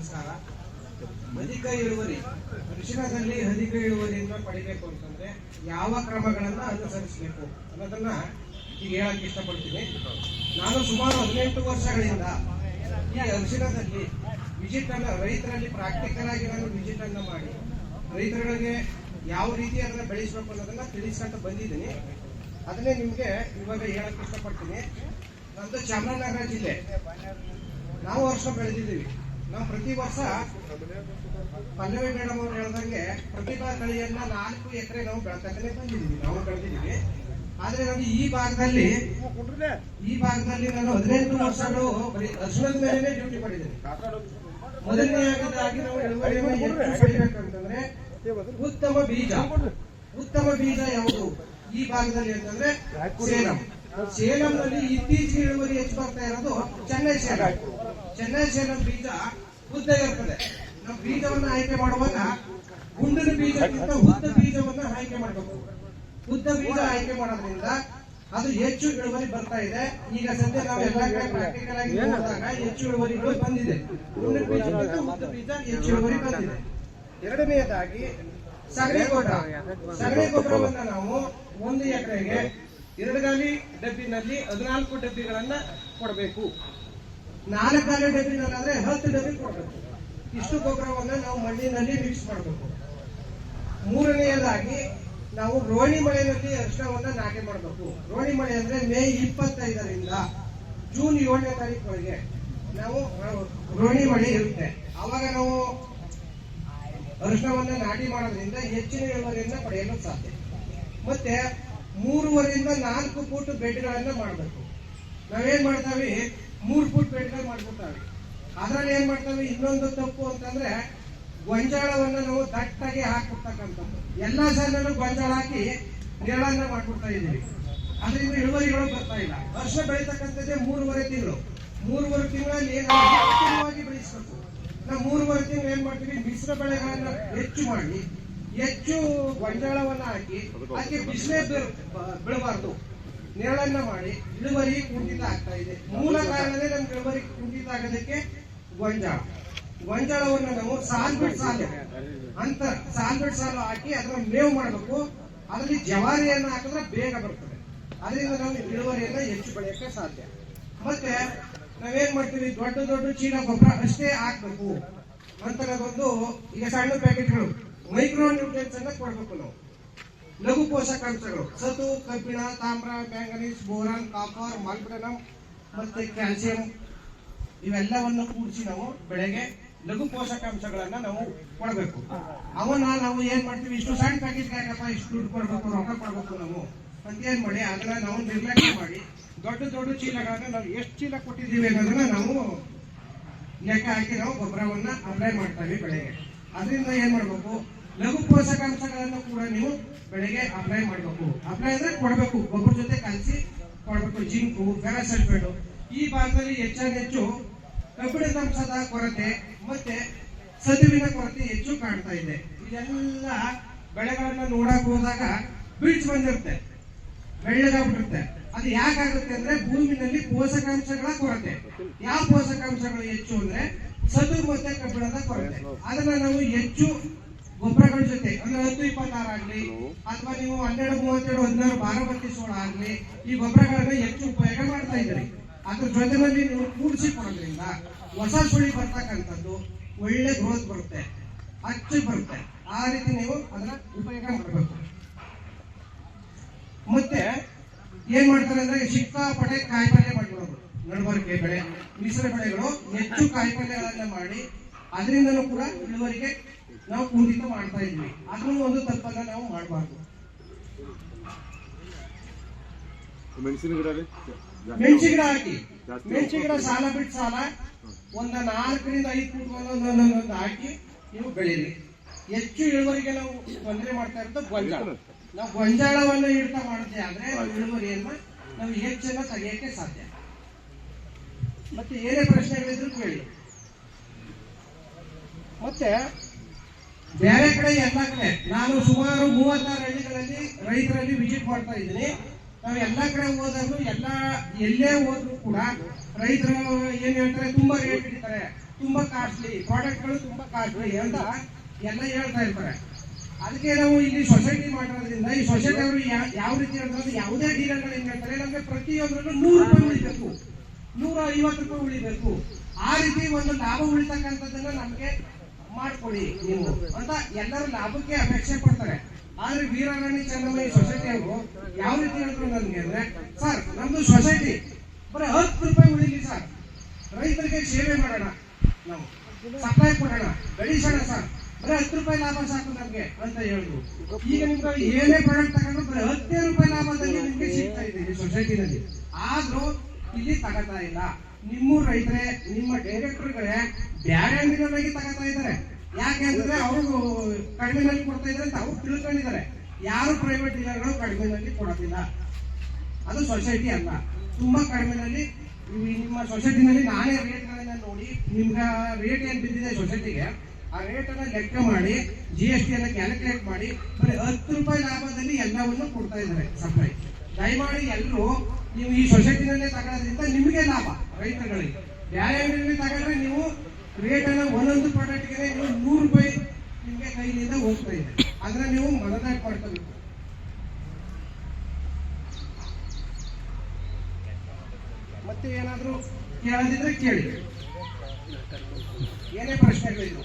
ನಮಸ್ಕಾರ. ಅಧಿಕ ಇಳುವರಿ ಕೃಷಿಕದಲ್ಲಿ ಅಧಿಕ ಇಳುವರಿಯಿಂದ ಪಡಿಬೇಕು ಅಂತಂದ್ರೆ ಯಾವ ಕ್ರಮಗಳನ್ನ ಅನುಸರಿಸಬೇಕು ಅನ್ನೋದನ್ನ ಈಗ ಹೇಳಕ್ ಇಷ್ಟಪಡ್ತೀನಿ. ನಾನು ಸುಮಾರು ಹದಿನೆಂಟು ವರ್ಷಗಳಿಂದ ಈ ಅರಿಶಿಣದಲ್ಲಿ ವಿಜಿಟ್ ಅನ್ನ ರೈತರಲ್ಲಿ ಪ್ರಾಕ್ಟಿಕಲ್ ಆಗಿ ನಾನು ವಿಸಿಟ್ ಅನ್ನ ಮಾಡಿ ರೈತರುಗಳಿಗೆ ಯಾವ ರೀತಿ ಅದನ್ನ ಬೆಳೆಸಬೇಕು ಅನ್ನೋದನ್ನ ತಿಳಿಸ್ಕೊಂತ ಬಂದಿದ್ದೀನಿ. ಅದನ್ನೇ ನಿಮ್ಗೆ ಇವಾಗ ಹೇಳಕ್ ಇಷ್ಟಪಡ್ತೀನಿ. ನಮ್ದು ಚಾಮರಾಜನಗರ ಜಿಲ್ಲೆ. ನಾವು ವರ್ಷ ಬೆಳೆದಿದ್ದೀವಿ. ನಾವು ಪ್ರತಿ ವರ್ಷ ಪಲ್ಲವಿ ಮೇಡಮ್ ಅವ್ರು ಹೇಳ್ದಂಗೆ ಪ್ರತಿಭಾ ತಳಿಯನ್ನ ನಾಲ್ಕು ಎಕರೆ ನಾವು ಬೆಳ್ಕೊಂಡೇ ಬಂದಿದ್ದೀವಿ ನಾವು ಬೆಳೆದಿದ್ದೀವಿ. ಆದ್ರೆ ನಾನು ಈ ಭಾಗದಲ್ಲಿ ಈ ಭಾಗದಲ್ಲಿ ನಾನು ಹದಿನೆಂಟು ವರ್ಷಗಳು ಅರ್ಶನದ ಮೇಲೆ ಡ್ಯೂಟಿ ಮಾಡಿದ್ದೀನಿ ಮೊದಲನೆಯದಾಗಿ ನಾವು ಇಳುವರಿಯನ್ನು ಪಡಿಬೇಕಂತಂದ್ರೆ ಉತ್ತಮ ಬೀಜ. ಉತ್ತಮ ಬೀಜ ಯಾವುದು? ಈ ಭಾಗದಲ್ಲಿ ಅಂತಂದ್ರೆ ಸೇಲಂ. ಸೇಲಂನಲ್ಲಿ ಇತ್ತೀಚೆಗೆ ಇಳುವರಿ ಹೆಚ್ಚು ಬರ್ತಾ ಇರೋದು ಚೆನ್ನೈ ಸೇಲಂ. ಚೆನ್ನೈ ಸೇಲಂ ಬೀಜ ಉದ್ದ ಇರ್ತದೆ. ನಾವು ಬೀಜವನ್ನ ಆಯ್ಕೆ ಮಾಡುವಾಗ ಗುಂಡಿನ ಬೀಜಕ್ಕಿಂತ ಉದ್ದ ಬೀಜವನ್ನ ಆಯ್ಕೆ ಮಾಡಬೇಕು. ಉದ್ದ ಬೀಜ ಆಯ್ಕೆ ಮಾಡೋದ್ರಿಂದ ಅದು ಹೆಚ್ಚು ಇಳುವರಿ ಬರ್ತಾ ಇದೆ. ಈಗ ಸದ್ಯ ನಾವು ಎಲ್ಲ ಕಡೆ ಪ್ರಾಕ್ಟಿಕಲ್ ಆಗಿ ನೋಡಿದಾಗ ಹೆಚ್ಚು ಇಳುವರಿಗಳು ಬಂದಿದೆ. ಗುಂಡಿನ ಬೀಜಕ್ಕಿಂತ ಉದ್ದ ಬೀಜ ಹೆಚ್ಚು ಇಳುವರಿ ಬಂದಿದೆ. ಎರಡನೆಯದಾಗಿ ಸಗಣಿ ಗೊಬ್ಬರ. ಸಗಣಿ ಗೊಬ್ಬರವನ್ನ ನಾವು ಒಂದು ಎಕರೆಗೆ ಎರಡು ಗಾಲಿ ಡಬ್ಬಿನಲ್ಲಿ ಹದಿನಾಲ್ಕು ಡಬ್ಬಿಗಳನ್ನ ಕೊಡಬೇಕು. ನಾಲ್ಕು ಗಾಲಿ ಡಬ್ಬಿನಲ್ಲಾದ್ರೆ ಹತ್ತು ಡಬ್ಬಿ ಕೊಡಬೇಕು. ಇಷ್ಟು ಗೊಬ್ಬರವನ್ನ ನಾವು ಮಣ್ಣಿನಲ್ಲಿ ಮಿಕ್ಸ್ ಮಾಡಬೇಕು. ಮೂರನೆಯದಾಗಿ ನಾವು ರೋಣಿ ಮಳೆಯಲ್ಲಿ ಅರಿಶಿಣವನ್ನ ನಾಟಿ ಮಾಡಬೇಕು. ರೋಣಿ ಮಳೆ ಅಂದ್ರೆ ಮೇ ಇಪ್ಪತ್ತೈದರಿಂದ ಜೂನ್ ಏಳನೇ ತಾರೀಕು ನಾವು ರೋಣಿ ಮಳೆ ಇರುತ್ತೆ. ಅವಾಗ ನಾವು ಅರಿಶಿನವನ್ನ ನಾಟಿ ಮಾಡೋದ್ರಿಂದ ಹೆಚ್ಚಿನ ಇಳುವರಿಯನ್ನ ಪಡೆಯಲು ಸಾಧ್ಯ. ಮತ್ತೆ ಮೂರುವರೆಯಿಂದ ನಾಲ್ಕು ಫೂಟ್ ಬೆಡ್ಗಳನ್ನ ಮಾಡಬೇಕು. ನಾವೇನ್ ಮಾಡ್ತಾವೆ? ಮೂರು ಫೂಟ್ ಬೆಡ್ಗಳು ಮಾಡ್ಬಿಡ್ತಾವೆ ಅದ್ರಲ್ಲಿ ಏನ್ ಮಾಡ್ತಾವೆ ಇನ್ನೊಂದು ತಪ್ಪು ಅಂತಂದ್ರೆ ಗೊಂಜಾಳವನ್ನ ನಾವು ದಟ್ಟಾಗಿ ಹಾಕ್ಬಿಡ್ತಕ್ಕಂಥದ್ದು ಎಲ್ಲಾ ಸಾಲಲ್ಲೂ ಗೊಂಜಾಳ ಹಾಕಿ ನೆರಳನ್ನ ಮಾಡ್ಬಿಡ್ತಾ ಇದೀವಿ ಅದರಿಂದ ಇಳುವರಿಗಳು ಬರ್ತಾ ಇಲ್ಲ. ವರ್ಷ ಬೆಳೀತಕ್ಕಂಥದ್ದೇ ಮೂರುವರೆ ತಿಂಗಳು. ಮೂರುವರೆ ತಿಂಗಳಲ್ಲಿ ಉತ್ತಮವಾಗಿ ಬೆಳೆಸಬೇಕು. ನಾವು ಮೂರುವರೆ ತಿಂಗಳು ಏನ್ ಮಾಡ್ತೀವಿ? ಮಿಶ್ರ ಬೆಳೆಗಳನ್ನ ಹೆಚ್ಚು ಮಾಡಿ, ಹೆಚ್ಚು ಗೊಂಜಾಳವನ್ನ ಹಾಕಿ, ಅದಕ್ಕೆ ಬಿಸಿಲೇ ಬೀಳಬಾರ್ದು ನೆರಳನ್ನ ಮಾಡಿ ಇಳುವರಿ ಕುಂಠಿತ ಆಗ್ತಾ ಇದೆ. ಮೂಲ ಕಾರಣವೇ ನಮ್ಗೆ ಇಳುವರಿ ಕುಂಠಿತ ಆಗೋದಕ್ಕೆ ಗೊಂಜಾಳ. ಗೊಂಜಾಳವನ್ನು ನಾವು ಸಾಲ್ ಬಿಟ್ ಸಾಲ ಅಂತ ಸಾಲ್ ಬಿಟ್ ಸಾಲ ಹಾಕಿ ಅದನ್ನ ಮೇವು ಮಾಡಬೇಕು. ಅದರಲ್ಲಿ ಜವಾರಿಯನ್ನ ಹಾಕಿದ್ರೆ ಬೇಗ ಬರ್ತದೆ. ಅದರಿಂದ ನಾವು ಇಳುವರಿಯನ್ನ ಹೆಚ್ಚು ಪಡೆಯಕ್ಕೆ ಸಾಧ್ಯ. ಮತ್ತೆ ನಾವೇನ್ ಮಾಡ್ತೀವಿ? ದೊಡ್ಡ ದೊಡ್ಡ ಚೀಲ ಗೊಬ್ಬರ ಅಷ್ಟೇ ಹಾಕ್ಬೇಕು. ಬಂದು ಈಗ ಸಣ್ಣ ಪ್ಯಾಕೆಟ್ಗಳು ಮೈಕ್ರೋ ನ್ಯೂಟ್ರಿಯನ್ಸ್ ಅನ್ನ ಕೊಡ್ಬೇಕು ನಾವು. ಲಘು ಪೋಷಕಾಂಶಗಳು ಸತು, ಕಬ್ಬಿಣ, ತಾಮ್ರ, ಮ್ಯಾಂಗನೀಸ್, ಬೋರಾನ್ ಕಾಪರ್ ಮಾಲ್ಬ್ರನಮ್ ಮತ್ತೆ ಕ್ಯಾಲ್ಸಿಯಂ, ಇವೆಲ್ಲವನ್ನು ಕೂಡಿಸಿ ನಾವು ಬೆಳೆಗೆ ಲಘು ಪೋಷಕಾಂಶಗಳನ್ನ ನಾವು ಕೊಡಬೇಕು. ಅವನ್ನ ನಾವು ಏನ್ ಮಾಡ್ತೀವಿ? ಇಷ್ಟು ಸಣ್ಣ ಪ್ಯಾಕೆಟ್ ಯಾಕಪ್ಪ ಇಷ್ಟು ದುಡ್ಡು ಕೊಡ್ಬೇಕು, ರೊಕ್ಕ ಕೊಡ್ಬೇಕು ನಾವು? ಅಂತ ಮಾಡಿ, ಅದನ್ನ ನಾವು ನಿರ್ಲಕ್ಷ್ಯ ಮಾಡಿ, ದೊಡ್ಡ ದೊಡ್ಡ ಚೀಲಗಳನ್ನ ನಾವು ಎಷ್ಟು ಚೀಲ ಕೊಟ್ಟಿದ್ದೀವಿ ಅನ್ನೋದನ್ನ ನಾವು ಲೆಕ್ಕ ಹಾಕಿ ನಾವು ಗೊಬ್ಬರವನ್ನ ಅಪ್ಲೈ ಮಾಡ್ತೀವಿ ಬೆಳೆಗೆ. ಅದರಿಂದ ಏನ್ ಮಾಡ್ಬೇಕು? ಲಘು ಪೋಷಕಾಂಶಗಳನ್ನು ಕೂಡ ನೀವು ಬೆಳೆಗೆ ಅಪ್ಲೈ ಮಾಡಬೇಕು. ಅಪ್ಲೈ ಅಂದ್ರೆ ಕೊಡಬೇಕು. ಗೊಬ್ಬರ ಜೊತೆ ಕಲಸಿ ಕೊಡಬೇಕು. ಜಿಂಕು ಫೆರಸಲ್ಫೇಟ್ ಈ ಭಾಗದಲ್ಲಿ ಹೆಚ್ಚು ಕಬ್ಬಿಣದ ಅಂಶದ ಕೊರತೆ ಮತ್ತೆ ಸದುವಿನ ಕೊರತೆ ಹೆಚ್ಚು ಕಾಣ್ತಾ ಇದೆ. ಇದೆಲ್ಲ ಬೆಳೆಗಳನ್ನ ನೋಡಕ್ ಹೋದಾಗ ಬೀಳ್ಸ್ ಬಂದಿರುತ್ತೆ. ಬೆಳ್ಳಗಾಗ್ಬಿಟ್ಟಿರುತ್ತೆ. ಅದು ಯಾಕಾಗುತ್ತೆ ಅಂದ್ರೆ ಭೂಮಿನಲ್ಲಿ ಪೋಷಕಾಂಶಗಳ ಕೊರತೆ. ಯಾವ ಪೋಷಕಾಂಶಗಳು ಹೆಚ್ಚು ಅಂದ್ರೆ ಸದು ಮತ್ತೆ ಕಬ್ಬಿಣದ ಕೊರತೆ. ಅದನ್ನ ನಾವು ಹೆಚ್ಚು ಗೊಬ್ಬರಗಳ ಜೊತೆ ಅಂದ್ರೆ ಹತ್ತು ಇಪ್ಪತ್ತಾರಾಗ್ಲಿ ಅಥವಾ ನೀವು ಹನ್ನೆರಡು ಮೂವತ್ತೆರಡು ಹದಿನಾರು ಬಾರಬತ್ತಿ ಸೋಳ ಆಗ್ಲಿ ಈ ಗೊಬ್ಬರಗಳನ್ನ ಹೆಚ್ಚು ಉಪಯೋಗ ಮಾಡ್ತಾ ಇದ್ರಿ ಅದ್ರ ಜೊತೆನಲ್ಲಿ ನೀವು ಕೂಡಿಸಿ ಕೊಡೋದ್ರಿಂದ ಹೊಸ ಸುಳಿ ಬರ್ತಕ್ಕಂಥದ್ದು ಒಳ್ಳೆ ಗ್ರೋತ್ ಬರುತ್ತೆ ಅಚ್ಚು ಬರುತ್ತೆ. ಆ ರೀತಿ ನೀವು ಅದನ್ನ ಉಪಯೋಗ ಮಾಡಬೇಕು. ಮತ್ತೆ ಏನ್ ಮಾಡ್ತಾರೆ ಅಂದ್ರೆ ಸಿಕ್ಕಾಪಟ್ಟೆ ಕಾಯಿಪಲ್ಯ ಮಾಡ್ಬಿಡೋದು. ನಡಬರ್ಕೆ ಬೆಳೆ ಮಿಶ್ರ ಬೆಳೆಗಳು ಹೆಚ್ಚು ಕಾಯಿಪಲ್ಯಗಳನ್ನ ಮಾಡಿ ಅದರಿಂದನೂ ಕೂಡ ಇಳುವರಿಗೆ ನಾವು ಪೂಜಿತ ಮಾಡ್ತಾ ಇದ್ವಿ. ಅದನ್ನು ಒಂದು ತಪ್ಪನ್ನ ನಾವು ಮಾಡಬಾರ್ದು. ಮೆಣಸಿನ ಗಿಡ ಮೆಣಸಿನ ಮೆಣಸಿ ಗಿಡ ಹಾಕಿ. ಮೆಣಸಿನ ಗಿಡ ಸಾಲ ಬಿಟ್ಟು ಸಾಲ. ಒಂದ ನಾಲ್ಕರಿಂದ ಐದು ಫುಟ್ ಒಂದೊಂದೊಂದೊಂದು ಹಾಕಿ ನೀವು ಬೆಳೀರಿ ಹೆಚ್ಚು ಇಳುವರಿಗೆ ನಾವು ತೊಂದರೆ ಮಾಡ್ತಾ ಇರೋದು ಗೊಂಜಾಳ. ನಾವು ಗೊಂಜಾಳವನ್ನು ಇಡ್ತಾ ಮಾಡಿದ್ದೆ ಆದ್ರೆ ಇಳುವರಿಯನ್ನ ನಾವು ಹೆಚ್ಚನ್ನ ತೆಗೆಯಕ್ಕೆ ಸಾಧ್ಯ. ಮತ್ತೆ ಏನೇ ಪ್ರಶ್ನೆಗಳಿದ್ರು ಕೇಳಿ. ಮತ್ತೆ ಬೇರೆ ಕಡೆ ಎಲ್ಲ ಕಡೆ, ನಾನು ಸುಮಾರು ಮೂವತ್ತಾರು ಹಳ್ಳಿಗಳಲ್ಲಿ ರೈತರಲ್ಲಿ ವಿಸಿಟ್ ಮಾಡ್ತಾ ಇದ್ದೀನಿ. ನಾವು ಎಲ್ಲ ಕಡೆ ಹೋದಾಗ ಎಲ್ಲ, ಎಲ್ಲೇ ಹೋದ್ರು ಕೂಡ ರೈತರು ಏನ್ ಹೇಳ್ತಾರೆ, ತುಂಬಾ ರೇಟ್ ಇಡ್ತಾರೆ, ತುಂಬಾ ಕಾಸ್ಟ್ಲಿ ಪ್ರಾಡಕ್ಟ್ಗಳು ತುಂಬಾ ಕಾಸ್ಟ್ಲಿ ಅಂತ ಎಲ್ಲ ಹೇಳ್ತಾ ಇರ್ತಾರೆ. ಅದಕ್ಕೆ ನಾವು ಇಲ್ಲಿ ಸೊಸೈಟಿ ಮಾಡೋದ್ರಿಂದ ಈ ಸೊಸೈಟಿ ಅವರು ಯಾವ ರೀತಿ ಹೇಳ್ತಾರೆ ಯಾವುದೇ ಡೀಲರ್ಗಳು ಏನ್ ಹೇಳ್ತಾರೆ, ನಮಗೆ ಪ್ರತಿಯೊಂದ್ರಲ್ಲೂ ನೂರು ರೂಪಾಯಿ ಉಳಿಬೇಕು. ನೂರ ಐವತ್ತು ರೂಪಾಯಿ ಉಳಿಬೇಕು. ಆ ರೀತಿ ಒಂದು ಲಾಭ ಉಳಿತಕ್ಕಂಥದ್ದನ್ನ ನಮಗೆ ಮಾಡ್ಕೊಡಿ ನೀವು ಅಂತ ಎಲ್ಲರೂ ಲಾಭಕ್ಕೆ ಅಪೇಕ್ಷೆ ಪಡ್ತಾರೆ. ಆದ್ರೆ ವೀರರಾಣಿ ಚೆನ್ನಮ್ಮಯ್ಯ ಸೊಸೈಟಿ ಅವರು ಯಾವ ರೀತಿ ಹೇಳಿದ್ರು ನನ್ಗೆ ಅಂದ್ರೆ, ಸರ್, ನಮ್ದು ಸೊಸೈಟಿ ಬರೀ ಹತ್ತು ರೂಪಾಯಿ ಉಳಿಲಿ ಸರ್. ರೈತರಿಗೆ ಸೇವೆ ಮಾಡೋಣ ನಾವು. ಸಪ್ಲೈ ಕೊಡೋಣ. ಗಳಿಸೋಣ ಸರ್. ಬರೀ ಹತ್ತು ರೂಪಾಯಿ ಲಾಭ ಸಾಕು ನಮ್ಗೆ, ಅಂತ ಹೇಳಿದ್ರು. ಈಗ ನಿಮ್ಗೆ ಏನೇ ಪ್ರಾಡಕ್ಟ್ ತಗೊಂಡ್ರು ಬರೀ ಹತ್ತೇ ರೂಪಾಯಿ ಲಾಭದಲ್ಲಿ ನಿಮ್ಗೆ ಸಿಗ್ತಾ ಇದೆ ಸೊಸೈಟಿನಲ್ಲಿ ಆದ್ರೂ ಇಲ್ಲಿ ತಗೋತಾ ಇಲ್ಲ. ನಿಮ್ಮ ರೈತರೇ, ನಿಮ್ಮ ಡೈರೆಕ್ಟರ್ಗಳೇ ಬ್ಯಾರೆ ಅಂಗಡಿಗಳಾಗಿ ತಗೋತಾ ಇದ್ದಾರೆ ಯಾಕೆ ಅಂತಂದ್ರೆ ಅವರು ಕಡಿಮೆನಲ್ಲಿ ಕೊಡ್ತಾ ಇದ್ದಾರೆ ಅಂತ ಅವ್ರು ತಿಳ್ಕೊಂಡಿದ್ದಾರೆ. ಯಾರು ಪ್ರೈವೇಟ್ ಡೀಲರ್ಗಳು ಕಡಿಮೆನಲ್ಲಿ ಕೊಡೋದಿಲ್ಲ. ಅದು ಸೊಸೈಟಿ ಅಲ್ಲ. ತುಂಬಾ ಕಡಿಮೆನಲ್ಲಿ ನಲ್ಲಿ ನಿಮ್ಮ ಸೊಸೈಟಿನಲ್ಲಿ ನಾನೇ ರೇಟ್ಗಳನ್ನ ನೋಡಿ, ನಿಮ್ಗೆ ರೇಟ್ ಏನ್ ಬಿದ್ದಿದೆ ಸೊಸೈಟಿಗೆ ಆ ರೇಟ್ ಅನ್ನ ಲೆಕ್ಕ ಮಾಡಿ ಜಿ ಎಸ್ ಟಿ ಅನ್ನ ಕ್ಯಾಲ್ಕುಲೇಟ್ ಮಾಡಿ, ಬರೀ ಹತ್ತು ರೂಪಾಯಿ ಲಾಭದಲ್ಲಿ ಎಲ್ಲವನ್ನು ಕೊಡ್ತಾ ಇದ್ದಾರೆ ಸಪ್ಲೈ ದಯಮಾಡಿ ಎಲ್ಲರೂ ನೀವು ಈ ಸೊಸೈಟಿನಲ್ಲೇ ತಗೊಳ್ಳೋದ್ರಿಂದ ನಿಮಗೆ ಲಾಭ ರೈತರುಗಳಿಗೆ. ಬೇರೆ ತಗೊಂಡ್ರೆ ನೀವು ರೇಟ್ ಅನ್ನ ಒಂದೊಂದು ಪ್ರಾಡಕ್ಟ್ಗೆ ನೀವು ನೂರು ರೂಪಾಯಿ ನಿಮಗೆ ಕೈಲಿಂದ ಹೋಗ್ತಾ ಇದೆ. ಅದನ್ನ ನೀವು ಮನದಾಟ್ ಮಾಡ್ಕೋಬೇಕು. ಮತ್ತೆ ಏನಾದರೂ ಕೇಳದಿದ್ರೆ ಕೇಳಿ. ಏನೇ ಪ್ರಶ್ನೆಗಳಿದ್ರು.